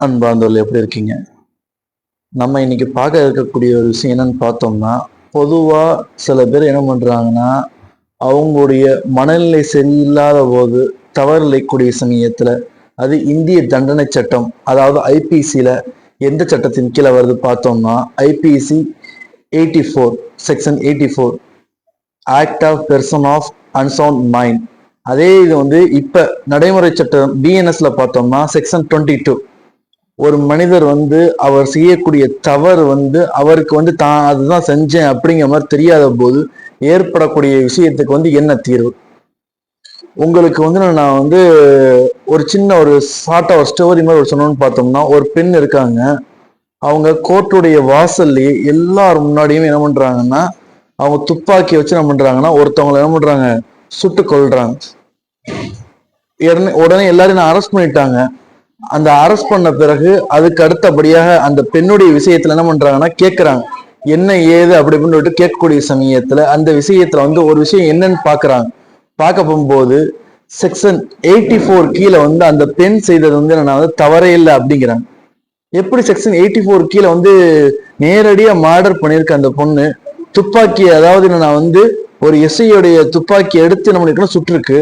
அன்பார்ந்தவர்கள் எப்படி இருக்கீங்க? நம்ம இன்னைக்கு பார்க்க இருக்கக்கூடிய ஒரு விஷயம் என்னன்னு பார்த்தோம்னா பொதுவாக சில பேர் என்ன பண்ணுறாங்கன்னா அவங்களுடைய மனநிலை சரியில்லாத போது தவறிழைக்கூடிய சமயத்தில் அது இந்திய தண்டனை சட்டம் அதாவது ஐபிசியில் எந்த சட்டத்தின் கீழே வருது பார்த்தோம்னா IPC eighty four section eighty four act of person of unsound mind அதே இது வந்து இப்போ நடைமுறை சட்டம் பிஎன்எஸ்ல பார்த்தோம்னா செக்ஷன் டுவெண்ட்டி டூ ஒரு மனிதர் வந்து அவர் செய்யக்கூடிய தவறு வந்து அவருக்கு வந்து தான் அதுதான் செஞ்சேன் அப்படிங்கிற மாதிரி தெரியாத போது ஏற்படக்கூடிய விஷயத்துக்கு வந்து என்ன தீர்வு? உங்களுக்கு வந்து நான் வந்து ஒரு சின்ன ஒரு ஷார்ட்டாக ஒரு ஸ்டோரி மாதிரி ஒரு சொன்னோம்னு பார்த்தோம்னா ஒரு பெண் இருக்காங்க. அவங்க கோர்ட்டுடைய வாசல்லையே எல்லார் முன்னாடியும் என்ன பண்ணுறாங்கன்னா அவங்க துப்பாக்கி வச்சு என்ன பண்ணுறாங்கன்னா ஒருத்தவங்களை என்ன பண்ணுறாங்க சுட்டு கொள்றாங்க உடனே உடனே எல்லாரையும் நான் அரெஸ்ட் பண்ணிட்டாங்க. அந்த அரெஸ்ட் பண்ண பிறகு அதுக்கு அடுத்தபடியாக அந்த பெண்ணுடைய விஷயத்துல என்ன பண்றாங்கன்னா கேக்குறாங்க. என்ன ஏது அப்படி அப்படின்னு சொல்லிட்டு கேட்கக்கூடிய சமயத்துல அந்த விஷயத்துல வந்து ஒரு விஷயம் என்னன்னு பாக்குறாங்க. பார்க்க போகும்போது செக்ஷன் எயிட்டி ஃபோர் கீழே வந்து அந்த பெண் செய்தது வந்து நான் வந்து தவறே இல்லை அப்படிங்கிறாங்க. எப்படி செக்ஷன் எயிட்டி ஃபோர் கீழே வந்து நேரடியாக மார்டர் பண்ணியிருக்க அந்த பொண்ணு துப்பாக்கி அதாவது நான் வந்து ஒரு எஸ்ஐயோடைய துப்பாக்கி எடுத்து நம்ம பண்ணிருக்கோம் சுட்டிருக்கு.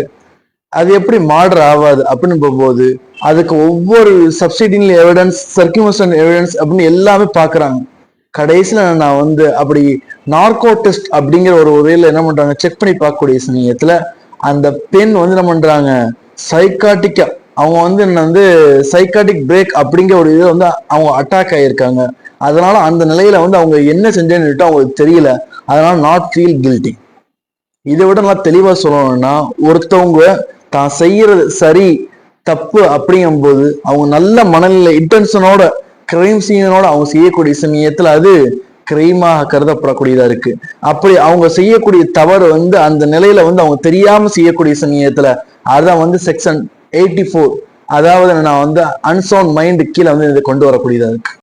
அது எப்படி மாடர் ஆகாது அப்படின்னு போகும்போது அதுக்கு ஒவ்வொரு சப்சிடிங் எவிடன்ஸ் சர்க்குமேஷன் எவிடன்ஸ் அப்படின்னு எல்லாமே பாக்குறாங்க கடைசியில நான் வந்து அப்படி நார்கோ டெஸ்ட் அப்படிங்கிற ஒரு உரையில என்ன பண்றாங்க செக் பண்ணி பார்க்கக்கூடிய சமயத்துல அந்த பெண் வந்து என்ன பண்றாங்க சைக்காட்டிக்கா அவங்க வந்து என்ன வந்து சைக்காட்டிக் பிரேக் அப்படிங்கிற ஒரு இது வந்து அவங்க அட்டாக் ஆகியிருக்காங்க அதனால அந்த நிலையில வந்து அவங்க என்ன செஞ்சேன்னு சொல்லிட்டு அவங்களுக்கு தெரியல. அதனால நாட் ஃபீல் கில்ட்டி இதை விட நல்லா தெளிவா சொல்லணும்னா ஒருத்தவங்க தான் செய்யறது சரி தப்பு அப்படிங்கும்போது அவங்க நல்ல மனநிலை இன்டென்ஷனோட கிரைம் சீனோட அவங்க செய்யக்கூடிய சமயத்துல அது கிரைமாக கருதப்படக்கூடியதா இருக்கு. அப்படி அவங்க செய்யக்கூடிய தவறு வந்து அந்த நிலையில வந்து அவங்க தெரியாம செய்யக்கூடிய சமயத்துல அதான் வந்து செக்ஷன் எயிட்டி ஃபோர் அதாவது நான் வந்து அன்சவுண்ட் மைண்டு கீழே வந்து இதை கொண்டு வரக்கூடியதா இருக்கு.